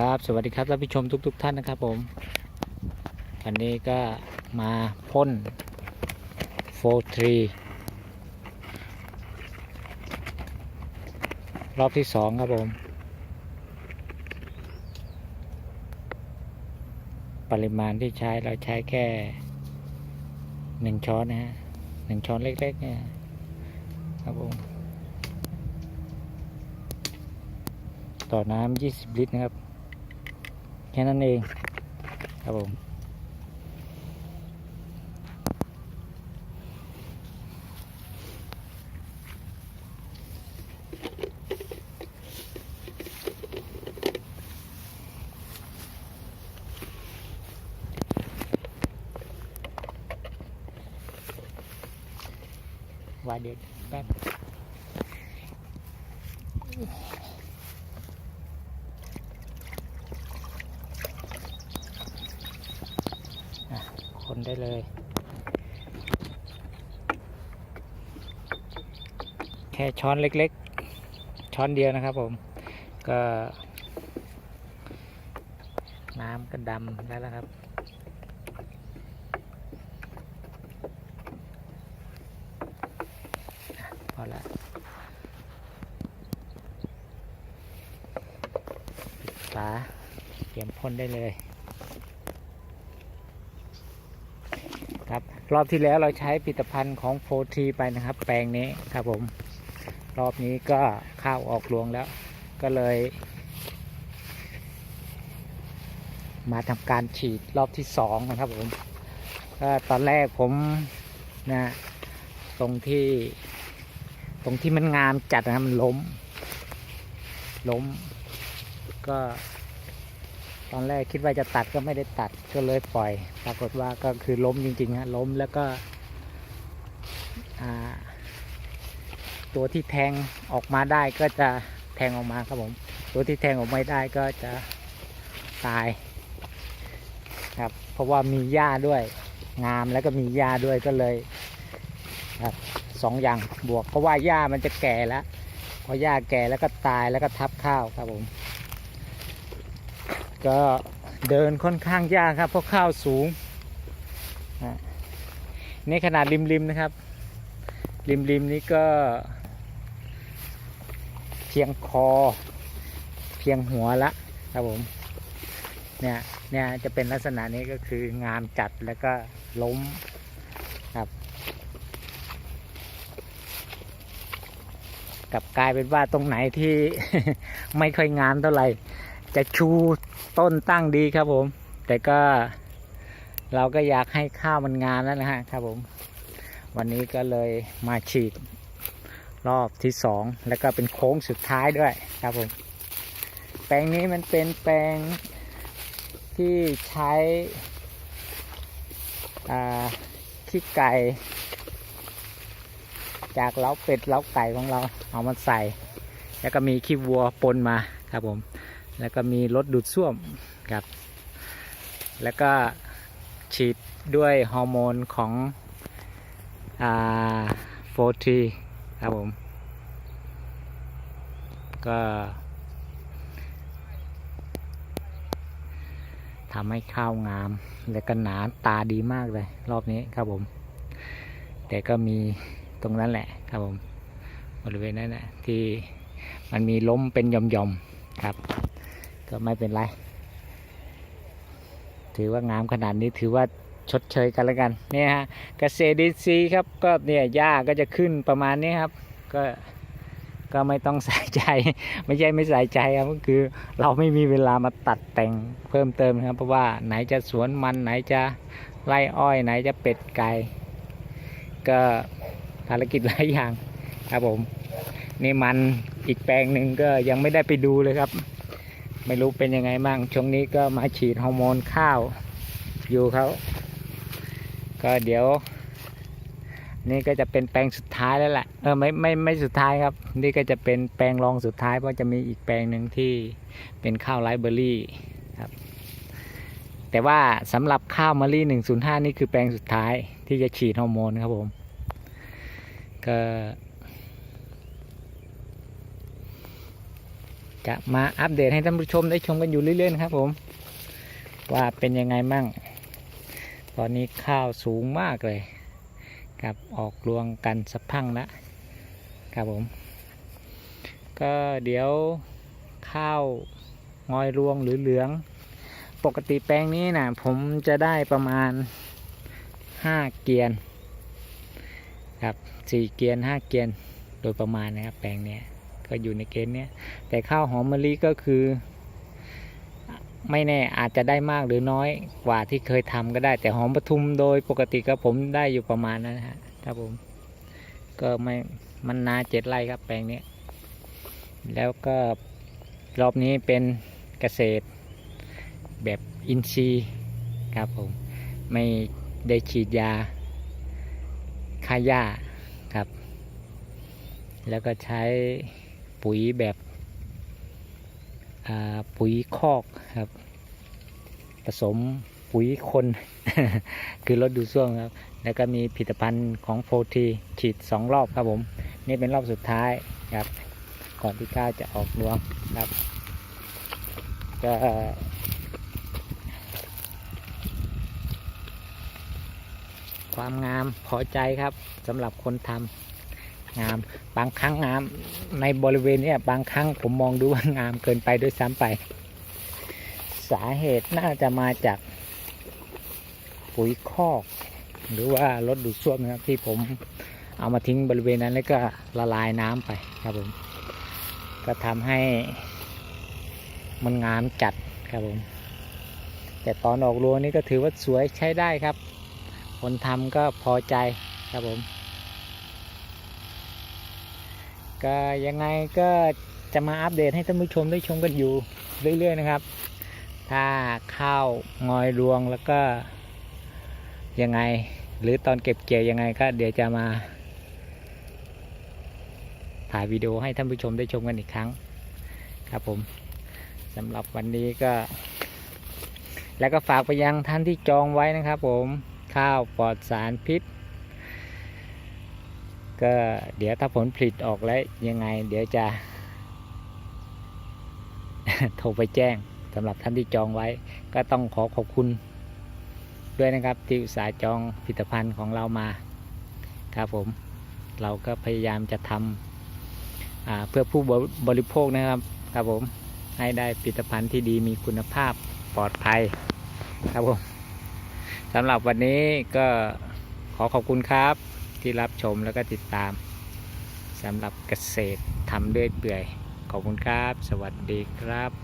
ครับสวัสดีครับท่านผู้ชมทุกๆท่านนะครับผมวันนี้ก็มาพ่นโฟทรีรอบที่สองครับผมปริมาณที่ใช้เราใช้แค่หนึ่งช้อนนะฮะหนึ่งช้อนเล็กๆเนี่ยครับผมต่อน้ำ20 ลิตรนะครับ แค่นั้นเอง ครับผมว่าเดี๋ยวแป๊บ คน ได้เลย แค่ช้อนเล็กๆ ช้อนเดียวนะครับผมก็ น้ำก็ดำแล้วนะครับพอละปิดฝาเตรียมพ่นได้เลย ค รอบที่แล้วเราใช้ผลิตภัณฑ์ของโฟทีไปนะครับ แปลงนี้ครับผม รอบนี้ก็ข้าวออกรวงแล้ว ก็เลย มาทำการฉีดรอบที่สองนะครับผมก็ตอนแรกผมนะตรงที่ตรงที่มันงามจัดนะมันล้ม ล้มก็ ตอนแรกคิดว่าจะตัดก็ไม่ได้ตัดก็เลยปล่อย ปรากฏว่าก็คือล้มจริงๆฮะล้มแล้วก็ตัวที่แทงออกมาได้ก็จะแทงออกมาครับผม ตัวที่แทงออกไม่ได้ก็จะตายครับ เพราะว่ามีหญ้าด้วย งามแล้วก็มีหญ้าด้วยก็เลยครับสองอย่างบวก เพราะว่าหญ้ามันจะแก่แล้วพอหญ้าแก่แล้วก็ตายแล้วก็ทับข้าวครับผม ก็เดินค่อนข้างยากครับ เพราะข้าวสูงนี่ขนาดริมริมๆนะครับ ริมริมๆนี้ก็เพียงคอ เพียงหัวละครับผมเนี่ยเนี่ยจะเป็นลักษณะนี้ก็คืองามจัดแล้วก็ล้มครับ กลับกลายเป็นว่าตรงไหนที่ไม่ค่อยงามเท่าไหร่ จะชูต้นตั้งดีครับผม แต่ก็เราก็อยากให้ข้าวมันงามแล้วนะฮะครับผม วันนี้ก็เลยมาฉีดรอบที่สองแล้วก็เป็นโค้งสุดท้ายด้วยครับผม แปลงนี้มันเป็นแปลงที่ใช้ขี้ไก่จากเล้าเป็ดเล้าไก่ของเราเอามาใส่ แล้วก็มีขี้วัวปนมาครับผม แล้วก็มีรถดูดซ่วมครับ แล้วก็ฉีดด้วยฮอร์โมนของอาโฟทีครับผม ก็ทำให้ข้าวงาม และก็หนาตาดีมากเลย รอบนี้ครับผม แต่ก็มีตรงนั้นแหละครับผมบริเวณนั้นแหละที่มันมีล้มเป็นย่อมๆครับ ก็ไม่เป็นไร ถือว่างามขนาดนี้ถือว่าชดเชยกันแล้วกันเนี่ยฮะเกษตรดีซีครับก็เนี่ยหญ้าก็จะขึ้นประมาณนี้ครับ ก็ก็ไม่ต้องใส่ใจ ไม่ใช่ไม่ใส่ใจครับก็คือเราไม่มีเวลามาตัดแต่งเพิ่มเติมนะครับ เพราะว่าไหนจะสวนมันไหนจะไร่อ้อยไหนจะเป็ดไก่ก็ภารกิจหลายอย่างครับผม นี่มันอีกแปลงหนึ่งก็ยังไม่ได้ไปดูเลยครับ ไม่รู้เป็นยังไงบ้างช่วงนี้ก็มาฉีดฮอร์โมนข้าวอยู่เขาก็เดี๋ยว นี่ก็จะเป็นแปลงสุดท้ายแล้วแหละเออไม่ไม่ไม่สุดท้ายครับ นี่ก็จะเป็นแปลงรองสุดท้ายเพราะจะมีอีกแปลงหนึ่งที่เป็นข้าวไรเบอร์รี่ครับ แต่ว่าสำหรับข้าวมะลิ105 นี่คือแปลงสุดท้ายที่จะฉีดฮอร์โมนครับผมก็ จะมาอัปเดตให้ท่านผู้ชมได้ชมกันอยู่เรื่อยๆครับผม ว่าเป็นยังไงมั่ง ตอนนี้ข้าวสูงมากเลยครับออกรวงกันสักพังแล้วครับผม ก็เดี๋ยวข้าวงอยรวงหรือเหลือง ปกติแปลงนี้นะผมจะได้ประมาณห้าเกียนครับสี่เกียนห้าเกียนโดยประมาณนะครับแปลงนี้ ก็อยู่ในเกณฑ์เนี้ยแต่ข้าวหอมมะลิก็คือ ไม่แน่อาจจะได้มากหรือน้อยกว่าที่เคยทำก็ได้ แต่หอมปทุมโดยปกติก็ผมได้อยู่ประมาณนั้นนะฮะครับผมก็ไม่มันนาเจ็ดไร่ครับแปลงนี้ แล้วก็รอบนี้เป็นเกษตรแบบอินทรีย์ครับผมไม่ได้ฉีดยาฆ่าหญ้าครับ แล้วก็ใช้ ปุ๋ยแบบปุ๋ยคอกครับ ผสมปุ๋ยคน คือรถดูดซ่วมครับ แล้วก็มีผลิตภัณฑ์ของโฟทีฉีดสองรอบครับผม นี่เป็นรอบสุดท้ายครับ ก่อนที่ก้าวจะออกรวงครับก็ความงามพอใจครับสำหรับคนทำ งาม บางครั้งงามในบริเวณนี้บางครั้งผมมองดูว่างามเกินไปด้วยซ้ำไป สาเหตุน่าจะมาจากปุ๋ยคอกหรือว่ารถดูดซ่วมนะครับที่ผมเอามาทิ้งบริเวณนั้นแล้วก็ละลายน้ำไปครับผม ก็ทำให้มันงามจัดครับผม แต่ตอนออกรวงนี่ก็ถือว่าสวยใช้ได้ครับ คนทำก็พอใจครับผม ก็ยังไงก็จะมาอัปเดตให้ท่านผู้ชมได้ชมกันอยู่เรื่อยๆนะครับ ถ้าข้าวงอยรวงแล้วก็ยังไง หรือตอนเก็บเกี่ยวยังไงก็เดี๋ยวจะมา ถ่ายวิดีโอให้ท่านผู้ชมได้ชมกันอีกครั้ง ครับผมสำหรับวันนี้ก็ แล้วก็ฝากไปยังท่านที่จองไว้นะครับผมข้าวปลอดสารพิษ ก็เดี๋ยวถ้าผลผลิตออกแล้วยังไง เดี๋ยวจะ โทรไปแจ้งสำหรับท่านที่จองไว้ ก็ต้องขอขอบคุณด้วยนะครับที่อุตสาห์จองผลิตภัณฑ์ของเรามาครับผม เราก็พยายามจะทำเพื่อผู้บริโภคนะครับครับผมให้ได้ผลิตภัณฑ์ที่ดีมีคุณภาพปลอดภัยครับผมสำหรับวันนี้ก็ขอขอบคุณครับ ที่รับชมแล้วก็ติดตามสำหรับเกษตรทำด้วยเปื่อย ขอบคุณครับ สวัสดีครับ